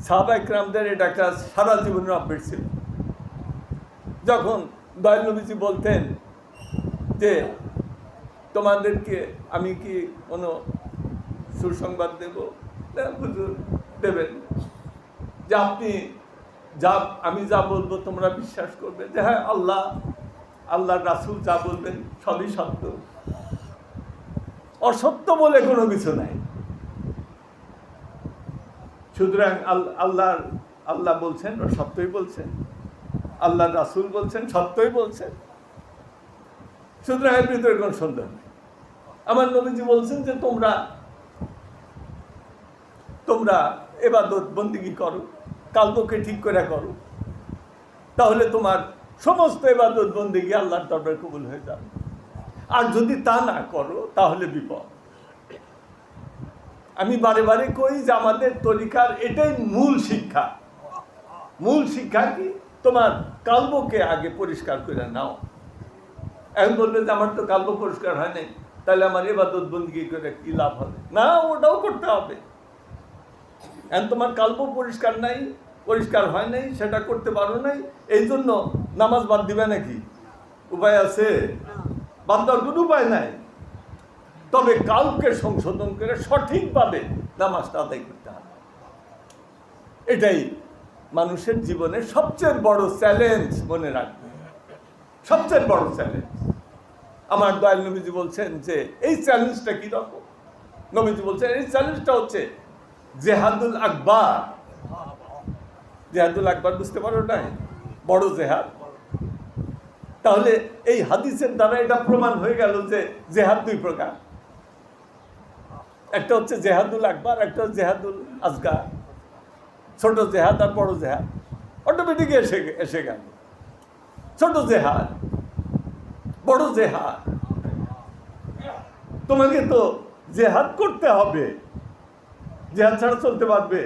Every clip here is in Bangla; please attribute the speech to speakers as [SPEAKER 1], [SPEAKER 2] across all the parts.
[SPEAKER 1] সাহাবা ইকরামদের এটা একটা সারা জীবনের অভ্যেস ছিল। যখন দয়াল নবীজি বলতেন যে, তোমাদেরকে আমি কি কোনো সুসংবাদ দেব? হুজুর দেবেন। যে আপনি যা, আমি যা বলব তোমরা বিশ্বাস করবে। যে হ্যাঁ আল্লাহ আল্লাহ রাসুল যা বলবেন সবই সত্য। অসত্য বলে কোনো কিছু নাই। সুতরাং আল- আল্লাহর, আল্লাহ বলছেন ও সত্যই বলছেন। আল্লাহ রাসুল বলছেন, সত্যই বলছেন। সুতরাং এর ভিতরে কোনো সন্দেহ নেই। আমার নবীজি বলছেন যে, তোমরা তোমরা এবাদত বন্দিগি করো কালকে ঠিক করে করো। তাহলে তোমার সমস্ত এবাদত বন্দিগি আল্লাহর দরবারে কবুল হয়ে যাবে। আর যদি তা না করো, তাহলে বিপদ। আমি বারে বারে কই যে আমাদের তরিকার এটাই মূল শিক্ষা। মূল শিক্ষা কি? তোমার কালবকে আগে পরিষ্কার করে নাও। এখন বলবে যে আমার তো কালব পরিষ্কার হয় নাই তাহলে আমার এবাদত বন্দি করে কি লাভ হবে? না ওটাও করতে হবে। এখন তোমার কাল্প পরিষ্কার নাই পরিষ্কার হয় নাই সেটা করতে পারো নাই এই জন্য নামাজ বাদ দিবে নাকি? উপায় আছে? বাদ দেওয়ার কোনো উপায় নাই? তবে কাউকে সংশোধন করে সঠিকভাবে নামাজটা আদায় করতে হবে। এটাই মানুষের জীবনের সবচেয়ে বড় চ্যালেঞ্জ মনে রাখবে। সবচেয়ে বড় চ্যালেঞ্জ আমার দয়াল নবীজি বলছেন যে, এই চ্যালেঞ্জটা কি রকম? নবীজি বলছেন, এই চ্যালেঞ্জটা হচ্ছে জেহাদুল আকবর। জেহাদুল আকবর বুঝতে পারো নাই? বড় জেহাদ। তাহলে এই হাদিসের দ্বারা এটা প্রমাণ হয়ে গেল যে জেহাদ দুই প্রকার। একটা হচ্ছে জেহাদুল আকবর, একটা হচ্ছে জেহাদুল আসগার ছোট জেহাদ আর বড় জেহাদ। অটোমেটিক এসে এসে গেল। ছোট জেহাদ, বড় জেহাদ। তোমাকে তো জেহাদ করতে হবে। জেহাদ ছাড়া চলতে পারবে।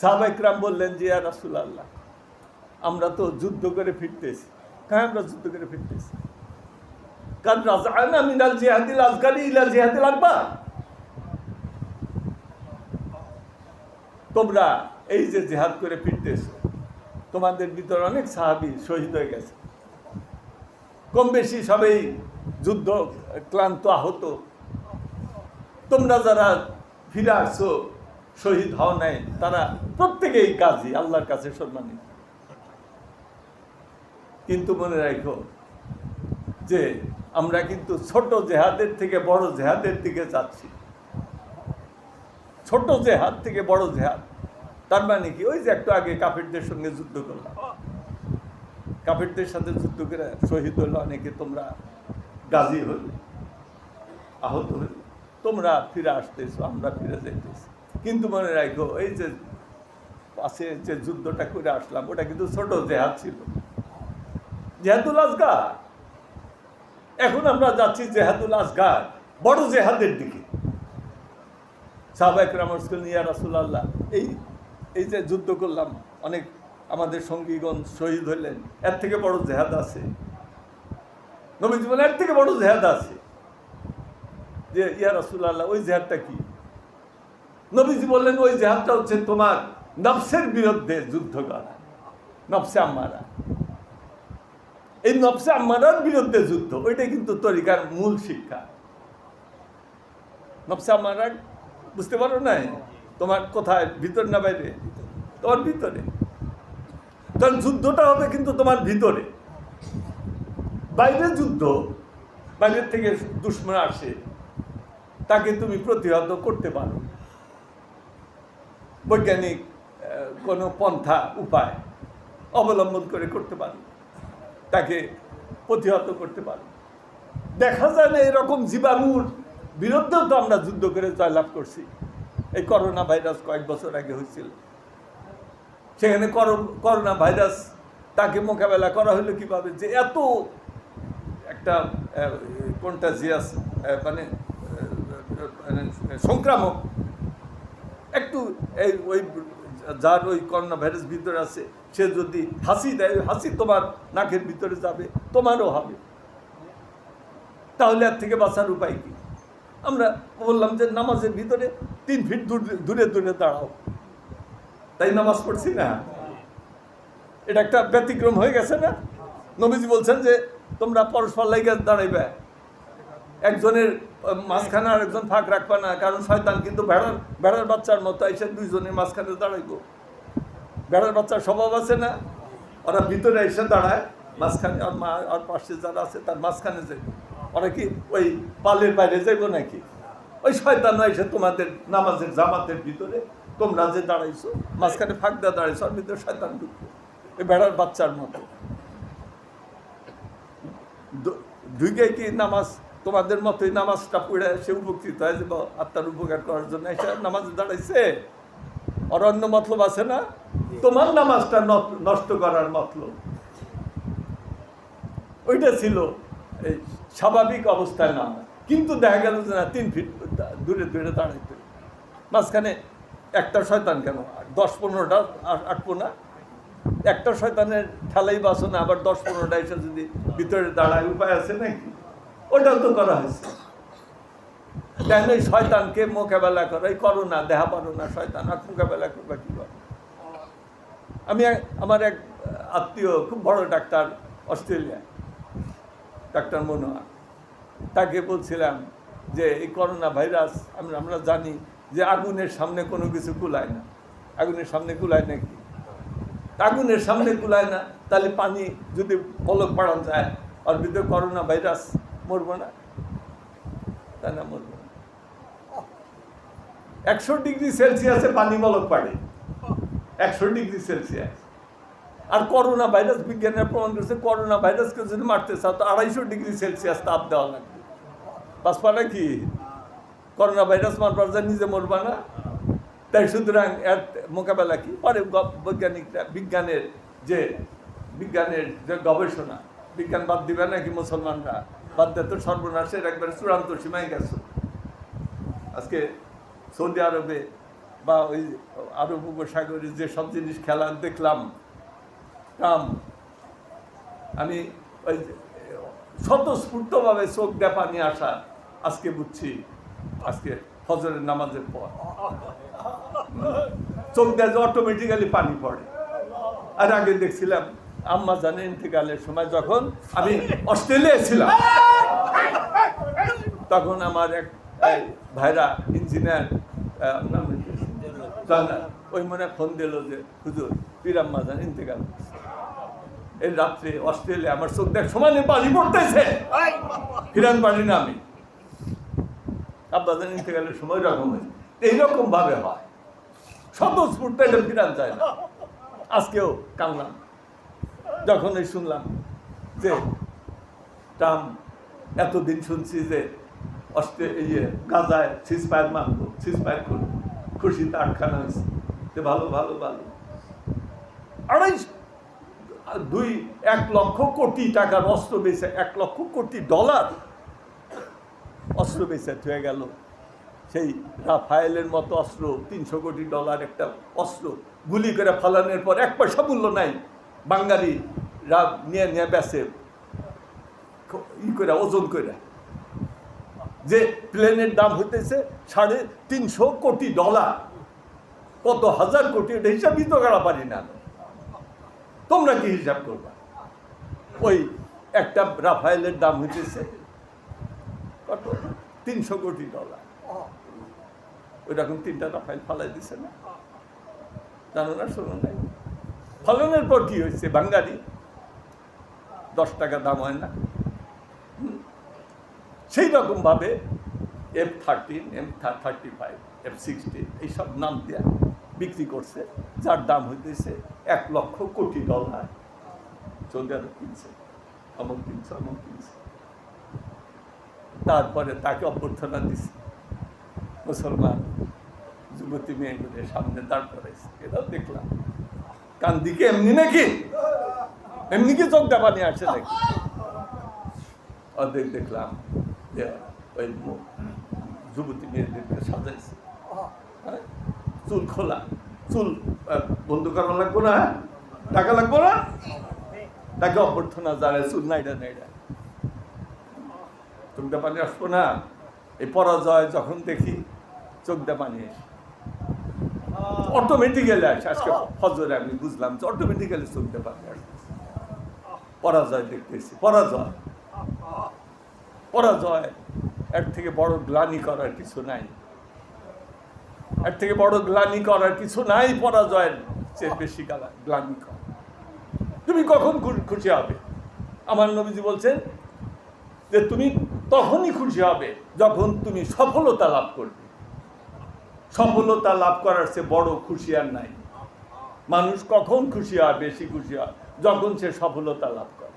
[SPEAKER 1] সাহাবাইকরাম বললেন যে আর রাসুল আল্লাহ আমরা তো যুদ্ধ করে ফিরতেছি। হ্যাঁ আমরা যুদ্ধ করে ফিরতেছি। তোমরা এই যে জেহাদ করে ফিরতেছ, তোমাদের ভিতরে অনেক সাহাবি শহীদ হয়ে গেছে। কম বেশি সবাই যুদ্ধ ক্লান্ত, আহত। তোমরা যারা ফিরে আসছো, শহীদ হও নাই, তারা প্রত্যেকেই কাজী, আল্লাহর কাছে সম্মানিত। কিন্তু মনে রাখো যে আমরা কিন্তু ছোট জেহাদের থেকে বড় জেহাদের দিকে যাচ্ছি। ছোট জেহাদ থেকে বড় জেহাদ। তার মানে কি? ওই যে একটু আগে কাফিরদের সঙ্গে যুদ্ধ করলাম। কাফিরদের সাথে যুদ্ধ করে শহীদ হলো অনেকে, তোমরা গাজী হলে, আহত হলে, তোমরা ফিরে আসতেছো, আমরা ফিরে যাইতেছি। কিন্তু মনে রাখো, এই যে পাশে যে যুদ্ধটা করে আসলাম, ওটা কিন্তু ছোট জেহাদ ছিল। জেহাদুল আজগার এখন আমরা যাচ্ছি জেহাদুল আজগার, বড় জেহাদের দিকে। সাহবাইক রামস্কুল নিয়া রাসুল্লাহ এই এই যে যুদ্ধ করলাম, অনেক আমাদের সঙ্গীগণ শহীদ হইলেন, এর থেকে বড় জেহাদ আছে। নবীজি বলেন এর থেকে বড় জেহাদ আছে। যে, ইয়া রাসুল্লাহ ওই জেহাদটা কি? নবীজি বললেন, ওই জেহাদটা হচ্ছে তোমার নফসের বিরুদ্ধে যুদ্ধ করা, নফসে আম্মারা। এই নফসে আম্মারার বিরুদ্ধে যুদ্ধ, ওইটাই কিন্তু তরিকার মূল শিক্ষা। নফসে আম্মারা বুঝতে পারো নাই? তোমার কোথায়? ভিতর না বাইরে? তোমার ভিতরে। কারণ যুদ্ধটা হবে কিন্তু তোমার ভিতরে। বাইরে যুদ্ধ, বাইরের থেকে দুশ্মন আসে, তাকে তুমি প্রতিহত করতে পারো। বৈজ্ঞানিক কোনো পন্থা, উপায় অবলম্বন করে করতে পারো। তাকে প্রতিহত করতে পারো। দেখা যায় না এরকম জীবাণুর বিরুদ্ধেও তো আমরা যুদ্ধ করে জয়লাভ করছি। এই করোনা ভাইরাস কয়েক বছর আগে হয়েছিল। সেখানে করো- করোনা ভাইরাস তাকে মোকাবেলা করা হলো কীভাবে? যে এত একটা কন্টাজিয়াস মানে মানে সংক্রামক। একটু এই ওই যার ওই করোনা ভাইরাস ভিতরে আছে, সে যদি হাসি দেয়, হাসি তোমার নাকের ভিতরে যাবে, তোমারও হবে। তাহলে এর থেকে বাঁচার উপায় কি? আমরা বললাম যে নামাজের ভিতরে তিন ফিট দূরে দূরে দাঁড়াও। তাই নামাজ পড়ছি না? এটা একটা ব্যতিক্রম হয়ে গেছে না? নবীজি বলছেন যে তোমরা পরস্পর লাইগে দাঁড়াইবে। একজনের মাঝখানে আর একজন ফাঁক রাখবে না, কারণ শয়তান কিন্তু ভেড়ার ভেড়ার বাচ্চার মতো এসে দুইজনের মাঝখানে দাঁড়াইবো। ভেড়ার বাচ্চার স্বভাব আছে না? ওরা ভিতরে এসে দাঁড়ায়, মাঝখানে আর মা, আর পাশে যারা আছে তার মাঝখানে যাইব। ওরা কি ওই পালের বাইরে যাইব নাকি? ওই শয়তান এসে তোমাদের নামাজের জামাতের ভিতরে, তোমরা যে দাঁড়াইছো, মাঝখানে ফাঁক দিয়ে দাঁড়াইছো, আর ভিতরে শয়তান ঢুকবে। এই ভেড়ার বাচ্চার মতো। ঢুকে কি নামাজ তোমাদের মতোই নামাজটা পড়ে সে উপকৃত হয়, যে আত্মার উপকার করার জন্য এসে নামাজে দাঁড়াইছে। অন্য মতলব আছে না? তোমার নামাজটা নষ্ট করার মতলব। ওইটা ছিল এই স্বাভাবিক অবস্থায় নাম। কিন্তু দেখা গেল যে না, তিন ফিট দূরে দূরে দাঁড়াইতে। মাঝখানে একটা শয়তান কেন? দশ পনেরোটা আটবো না একটা শয়তানের ঠেলাই বাসো না আবার দশ পনেরোটা এসে যদি ভিতরে দাঁড়ায়, উপায় আছে নাকি? ওটাও তো করা হয়েছে। দেখেন এই শয়তানকে মোকাবেলা করা এই করো না দেখা পারো না শয়তান আর মোকাবেলা করবা কীভাবে আমি আমার এক আত্মীয়, খুব বড় ডাক্তার, অস্ট্রেলিয়া, ডাক্তার মনোহর তাকে বলছিলাম যে, এই করোনা ভাইরাস, আমরা আমরা জানি যে আগুনের সামনে কোনো কিছু কুলায় না। আগুনের সামনে কুলায় নাকি? আগুনের সামনে কুলায় না, তাহলে পানি যদি পলক বাড়ানো যায় আর ভিতরে করোনা ভাইরাস মরবো না। তাই না, মরবো একশো ডিগ্রি সেলসিয়াসে পানি পলক পাড়ে। একশো ডিগ্রি সেলসিয়াস। আর করোনা ভাইরাস, বিজ্ঞানের প্রমাণ করেছে, করোনা ভাইরাসকে যদি মারতে চাও, তো আড়াইশো ডিগ্রি সেলসিয়াস তাপ দেওয়া লাগবে। পাসপাটা কি? করোনা ভাইরাস মারবার যা নিজে মরবা না। তাই সুতরাং এর মোকাবেলা কি? পরে বৈজ্ঞানিকরা, বিজ্ঞানের যে বিজ্ঞানের যে গবেষণা, বিজ্ঞান বাদ দিবে নাকি মুসলমানরা? বাদ দিয়ে তো সর্বনাশের একবারে চূড়ান্ত সীমায় গেছে। আজকে সৌদি আরবে বা ওই আরব উপসাগরে যে সব জিনিস খেলা দেখলাম কাম আমি ওই স্বতঃস্ফূর্তভাবে চোখ দিয়ে নিয়ে আসা আজকে বুঝছি, আজকে ফজরের নামাজের পর। চোখ দিয়ে অটোমেটিক্যালি পানি পড়ে। আর আগে দেখছিলাম আম্মা জানেন ইন্তেকালের সময় যখন আমি অস্ট্রেলিয়ায় ছিলাম। তখন আমার এক ভাইরা ইঞ্জিনিয়ার নাম ওই মনে ফোন দিল যে হুজুর পিরাম্মা জান ইন্তেকাল। এই রাত্রে অস্ট্রেলিয়া আমার চোখ দেখ সমানে পানি পড়তেছে। ফিরান পারি না আমি। আব্বাজান ইন্তেকালের সময় রকম হয়েছে। এইরকম ভাবে হয় স্বতঃস্ফূর্ত এটা ফিরান যায় না। আজকেও কামলাম যখন এই শুনলাম যে ট্রাম্প এতদিন শুনছি যে অস্ট্রে ইয়ে গাজায় সিজ ফায়ার মানবো সিজ ফায়ার করব খুশিতে আটখানা হয়েছে, যে ভালো ভালো ভালো। আড়াই দুই, এক লক্ষ কোটি টাকার অস্ত্র বেচে, এক লক্ষ কোটি ডলার অস্ত্র বেচে হয়ে গেল। সেই রাফায়েলের মতো অস্ত্র, তিনশো কোটি ডলার একটা অস্ত্র গুলি করে ফালানোর পর এক পয়সা মূল্য নাই। বাঙালি রা নিয়ে নিয়ে বেসে ই করে ওজন করে যে প্লেনের দাম হইতেছে সাড়ে তিনশো কোটি ডলার। কত হাজার কোটি, এটা হিসাবই তো করা পারি না। তোমরা কি হিসাব করবা? ওই একটা রাফায়েলের দাম হইতেছে কত? তিনশো কোটি ডলার। ওইরকম তিনটা রাফায়েল ফালাই দিছে না? জানো না, শোনো নাই ফলনের পর কি হয়েছে? বাঙালি? দশ টাকা দাম হয় না? সেই রকমভাবে F thirteen, M thirty five, F sixteen, এইসব নাম দেয়া বিক্রি করছে, যার দাম হইতেছে এক লক্ষ কোটি ডলার। সৌদি আরব কিনছে অমুক কিনছে অমুক কিনছে তারপরে তাকে অভ্যর্থনা দিছে। মুসলমান, যুবতী মেয়েগুলোর সামনে দাঁড় করাইছে। এটাও দেখলাম। কান দিকে এমনি নাকি? এমনি কি চোখ দাবানি আসছে নাকি? অর্ধেক দেখলাম যে ওই যুবতী মেয়েদেরকে সাজাইছে। হ্যাঁ? চুল খোলা। চুল বন্ধ করা লাগবো না হ্যাঁ? টাকা লাগবো না? তাকে অভ্যর্থনা জানায় চুল নাইডা নাইডা। চোখ চোখটা পানি আসব না। এই পরাজয় যখন দেখি, চোখ পানি এসে অটোমেটিক্যালি আসে আজকে ফজরে আমি বুঝলাম যে অটোমেটিক্যালি দিয়ে পানি পরাজয় দেখতেছি পরাজয়। পরাজয় এর থেকে বড় গ্লানি করার কিছু নাই। এর থেকে বড় গ্লানি করার কিছু নাই পরাজয়ের চেয়ে বেশি গালা গ্লানি কর। তুমি কখন খুশি হবে? আমার নবীজি বলছেন যে তুমি তখনই খুশি হবে যখন তুমি সফলতা লাভ করবে। সফলতা লাভ করার চেয়ে বড় খুশি আর নাই। মানুষ কখন খুশি হয়, বেশি খুশি হয়? যখন সে সফলতা লাভ করে।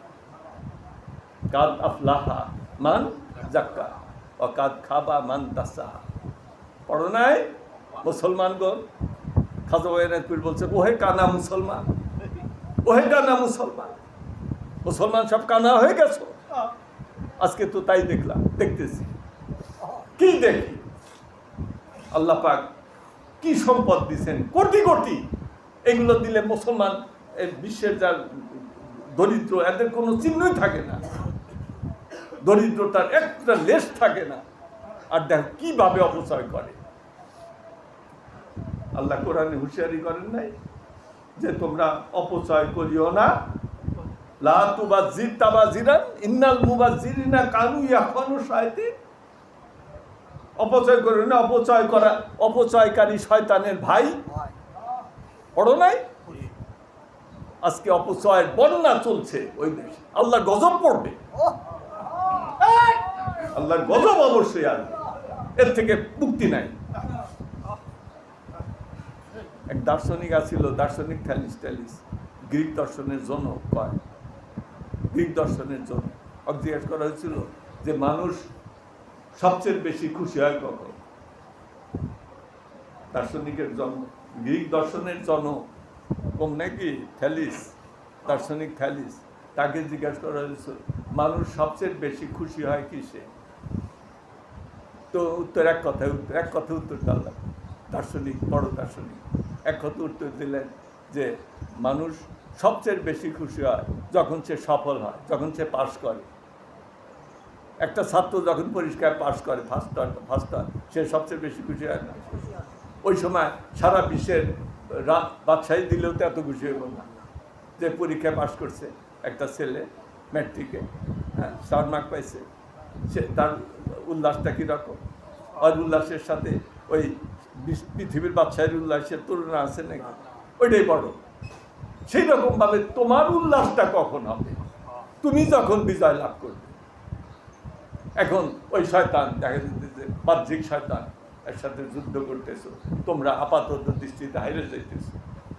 [SPEAKER 1] কাদ আফলাহা মান জাক্কা ও কাদ খাবা মান দাসাহা পড়ো নাই? মুসলমানগণ? খাজা বলছে, ওহে কানা মুসলমান, ওহে কানা মুসলমান মুসলমান সব কানা হয়ে গেছো। আজকে তো তাই দেখলাম, দেখতেছি। কি দেখি? আল্লাহ পাক কি সম্পদ দিছেন? কোটি কোটি। এগুলো দিলে মুসলমান বিশ্বের যা দরিদ্র, এদের কোনো চিহ্নই থাকে না। দরিদ্রতার একটা লেশ থাকে না। আর দেখো, কীভাবে অপচয় করে? আল্লাহ কোরআনে হুঁশিয়ারি করেন নাই যে তোমরা অপচয় করিও না। লা তুবাজ্জির তাবাজিরান, ইন্নাল মুবাজ্জিরিনা কানু ইয়াখানু শায়াতিন। অপচয় করিও না, অপচয় করা, অপচয়কারী শয়তানের ভাই। পড়ো নাই? আজকে অপচয়ের বন্যা চলছে ওই দেশে। আল্লাহ গজব পড়বে। আল্লাহর গজব অবশ্যই আসবে এর থেকে মুক্তি নাই। এক দার্শনিক আছিল, দার্শনিক থ্যালিস ট্যালিস। গ্রিক দর্শনের জন্য কয়? গ্রিক দর্শনের জন্য জিজ্ঞেস করা হয়েছিল যে মানুষ সবচেয়ে বেশি খুশি হয় কখন? দার্শনিকের জন্ম। গ্রিক দর্শনের জন্ম কম নাকি? থ্যালিস। দার্শনিক থ্যালিস। তাকে জিজ্ঞাসা করা হয়েছিল মানুষ সবচেয়ে বেশি খুশি হয় কিসে? তো উত্তর এক কথায় উত্তর, এক কথায় উত্তর দিলাম। দার্শনিক, বড় দার্শনিক। এক কথা উত্তর দিলেন যে, মানুষ সবচেয়ে বেশি খুশি হয় যখন সে সফল হয়, যখন সে পাশ করে। একটা ছাত্র যখন পরিষ্কার পাশ করে ফার্স্ট হয় ফার্স্ট হয় সে সবচেয়ে বেশি খুশি হয় না। ওই সময় সারা বিশ্বের বাদশাহী দিলেও তো এত খুশি হইব না যে পরীক্ষায় পাশ করছে একটা ছেলে ম্যাট্রিকে হ্যাঁ স্টার মার্ক পাইছে। সে তার উল্লাসটা কীরকম? আর উল্লাসের সাথে ওই পৃথিবীর বাদশাহের উল্লাসের তুলনা আছে নাকি? ওইটাই বড়। সেই রকমভাবে তোমার উল্লাসটা কখন হবে? তুমি যখন বিজয় লাভ করবে। এখন ওই শয়তান, দেখা যাচ্ছে যে বাহ্যিক শয়তান এর সাথে যুদ্ধ করতেছো। তোমরা আপাতত দৃষ্টিতে হাইরে যাইতেছো।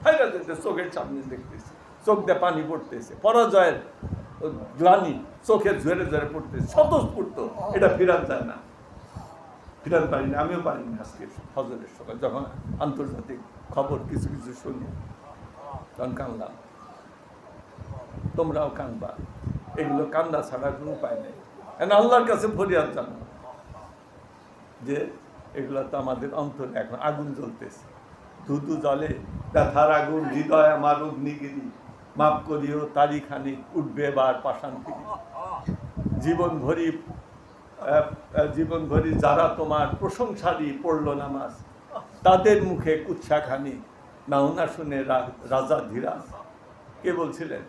[SPEAKER 1] হাইরে যাইতে চোখের সামনে দেখতেছি। চোখ দিয়ে পানি পড়তেছে। পরাজয়ের গ্লানি চোখের ঝরে ঝরে পড়তেছে। স্বতঃস্ফূর্ত। এটা ফিরান যায় না। ফিরান পারি না। আমিও পারি না আজকে ফজরের সময় যখন আন্তর্জাতিক খবর কিছু কিছু শুনি, তখন কানলাম। তোমরাও কানবা। এগুলো কান্দা ছাড়া কোনো উপায় নেই। আল্লাহর কাছে ফরিয়াদ জানো যে এগুলো তো আমাদের অন্তরে এখন আগুন জ্বলতেছে। ধুধু জলে ব্যথার আগুন, হৃদয় আমার অগ্নিগিরি। মাপ করিও তারি খানিক উঠবে এবার পাশান থেকে। জীবন ভরি জীবন ভরি যারা তোমার প্রশংসারই পড়ল নামাজ, তাদের মুখে কুচ্ছাখানি নাও না শুনে রাজা ধীরাজ কে বলছিলেন?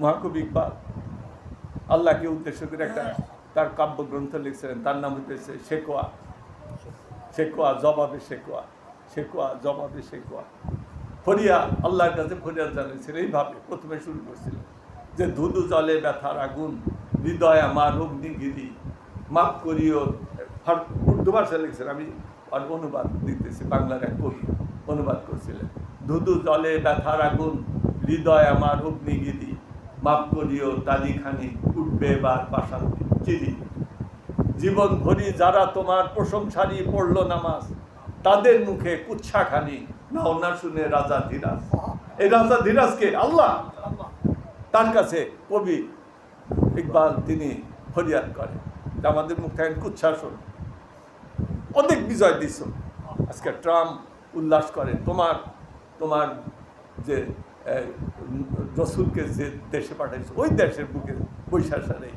[SPEAKER 1] মহাকবি ইকবাল। আল্লাহকে উদ্দেশ্য করে একটা তার কাব্যগ্রন্থ লিখছিলেন, তার নাম হতেছে শেকোয়া। শেকোয়া, জবাবে শেকোয়া শেকোয়া, জবাবে শেকোয়া। ফরিয়া, আল্লাহর কাছে ফরিয়াদ জানিয়েছিল, এইভাবে প্রথমে শুরু করছিলেন যে, ধুধু জলে ব্যথার আগুন, হৃদয় আমার অগ্নিগিরি মাফ করিও। উর্দু ভাষা লিখছেন আমি অনুবাদ দিতেছি, বাংলার এক কবি অনুবাদ করছিলেন, ধুধু জলে ব্যথার আগুন, হৃদয় আমার অগ্নিগিরি করিও তালিখানি উঠবে এবার পাশান চিরি জীবন ভরি যারা তোমার প্রশংসারই পড়ল নামাজ, তাদের মুখে কুচ্ছাখানি নাও না শুনে রাজা ধীরাজ। এই রাজা ধীরাজকে আল্লাহ। তার কাছে কবি ইকবাল তিনি ফরিয়াদ করেন যে আমাদের মুখ থেকে কুচ্ছাসন অনেক বিজয় দিছ। আজকে ট্রাম্প উল্লাস করে তোমার তোমার যে রসুলকে যে দেশে পাঠাইছে, ওই দেশের বুকে বৈশাসারে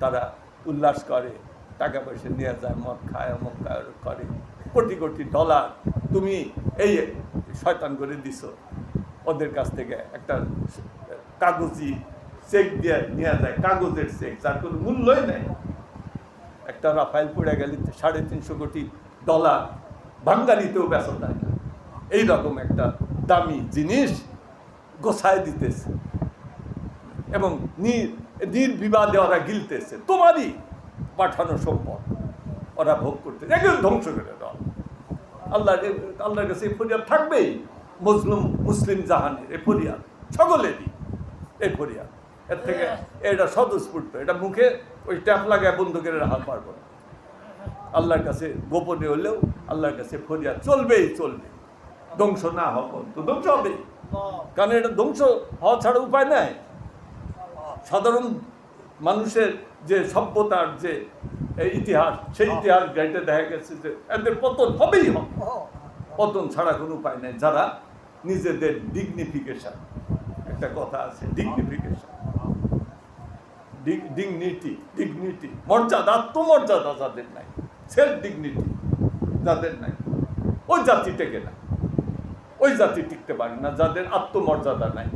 [SPEAKER 1] তারা উল্লাস করে, টাকা পয়সা নিয়ে যায়, মদ খায় অমক করে। কোটি কোটি ডলার তুমি এই শয়তান করে দিছো। ওদের কাছ থেকে একটা কাগজি চেক দিয়ে নেওয়া যায়, কাগজের চেক, যার কোনো মূল্যই নেই। একটা রাফাইল পড়ে গেলে সাড়ে তিনশো কোটি ডলার বাঙ্গালিতেও বেচা যায় না। এইরকম একটা দামি জিনিস গোছায় দিতেছে। এবং নির নির্বিবাদে ওরা গিলতেছে। তোমারই পাঠানো সম্পদ। ওরা ভোগ করতে একদম ধ্বংস করে দাও আল্লাহ আল্লাহর কাছে এই ফরিয়াদ থাকবেই। মুসলিম মুসলিম জাহানের এ ফরিয়াদ। সকলেরই এই ফরিয়াদ। এর থেকে এটা স্বতঃস্ফূর্ত। এটা মুখে ওই ট্যাপ লাগায় বন্ধ করে রাখা পারব না। আল্লাহর কাছে গোপনে হলেও আল্লাহর কাছে ফরিয়াদ চলবেই চলবে। ধ্বংস না হওয়া পর্যন্ত। ধ্বংস হবে। কারণ এটা ধ্বংস হওয়া ছাড়া উপায় নাই। সাধারণ মানুষের যে সভ্যতার যে ইতিহাস সেই ইতিহাস গাইতে দেখা গেছে যে এদের পতন হবেই হবে। পতন ছাড়া কোনো উপায় নেই। যারা নিজেদের ডিগনিফিকেশন একটা কথা আছে ডিগনিফিকেশন ডিগনিটি ডিগনিটি মর্যাদা আত্মমর্যাদা যাদের নাই সেলফ ডিগনিটি যাদের নাই ওই জাতি টেকে না। ওই জাতি টিকতে পারে না, যাদের আত্মমর্যাদা নাই।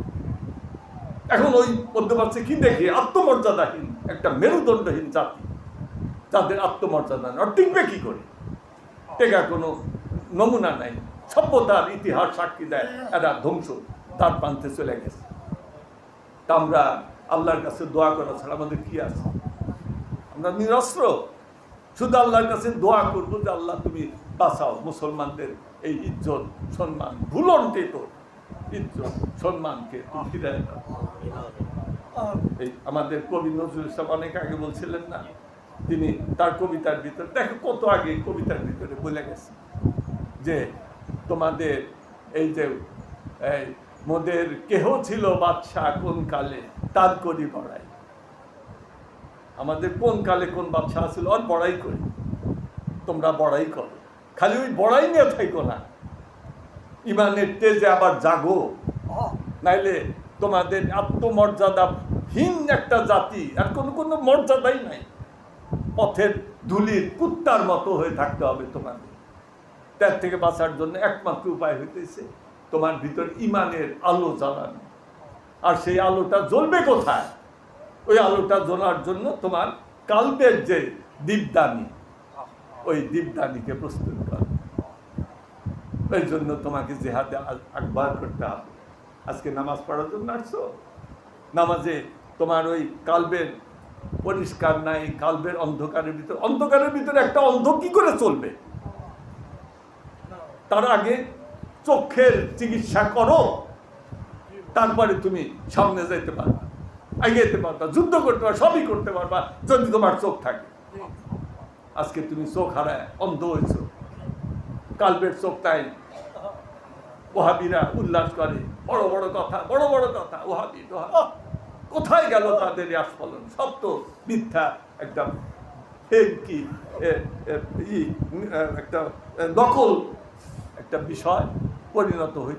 [SPEAKER 1] এখন ওই মধ্যপ্রাচ্যে কি দেখি? আত্মমর্যাদাহীন, একটা মেরুদণ্ডহীন জাতি। যাদের আত্মমর্যাদা নেই। টিকবে কি করে? টেকা কোনো নমুনা নাই। সভ্যতার ইতিহাস সাক্ষী দেয়, এরা ধ্বংস, তার প্রান্তে চলে গেছে। তা আমরা আল্লাহর কাছে দোয়া করা ছাড়া আমাদের কি আছে? আমরা নিরস্ত্র। শুধু আল্লাহর কাছে দোয়া করব যে, আল্লাহ তুমি বাঁচাও মুসলমানদের এই ইজ্জত, সম্মান ভুলন্টিত ইজ্জত, সম্মানকে এই আমাদের কবি নজরুল ইসলাম অনেক আগে বলছিলেন না, তিনি তার কবিতার ভিতরে, দেখো কত আগে কবিতার ভিতরে বলে গেছে যে তোমাদের এই যে, এই মোদের কেহ ছিল বাদশাহ কোন কালে? তার করি বড়াই। আমাদের কোন কালে কোন বাদশাহ ছিল? আর বড়াই করি। তোমরা বড়াই করো। খালি ওই বড়াই নিয়ে থাইকো না। ইমানের তেজে আবার জাগো। নাইলে তোমাদের আত্মমর্যাদাহীন একটা জাতি আর কোনো কোনো মর্যাদাই নাই। পথের ধুলির কুত্তার মতো হয়ে থাকতে হবে তোমাদের। তার থেকে বাঁচার জন্য একমাত্র উপায় হইতেছে তোমার ভিতর ইমানের আলো জ্বালানো। আর সেই আলোটা জ্বলবে কোথায়? ওই আলোটা জ্বলার জন্য তোমার কাল্পের যে দীপদানি ওই দীপদানিকে প্রস্তুত কর। ওই জন্য তোমাকে জেহাদে আকবার করতে হবে। আজকে নামাজ পড়ার জন্য আসছো? নামাজে তোমার ওই কালবের পরিষ্কার নাই, কালবের অন্ধকারের ভিতর। অন্ধকারের ভিতরে একটা অন্ধ কি করে চলবে? তার আগে চোখের চিকিৎসা করো। তারপরে তুমি সামনে যেতে পারবা। আগে যেতে পারবা, যুদ্ধ করতে পারবা, সবই করতে পারবা, যদি তোমার চোখ থাকে। আজকে তুমি চোখ হারায় অন্ধ হয়েছো। কালবের চোখ তাই। ওহাবিরা উল্লাস করে বড় বড় কথা বড় বড় কথা ওহাবি কোথায় গেল তাদের আস্ফলন? সব তো মিথ্যা একটা কি? একটা নকল একটা বিষয় পরিণত হয়েছে।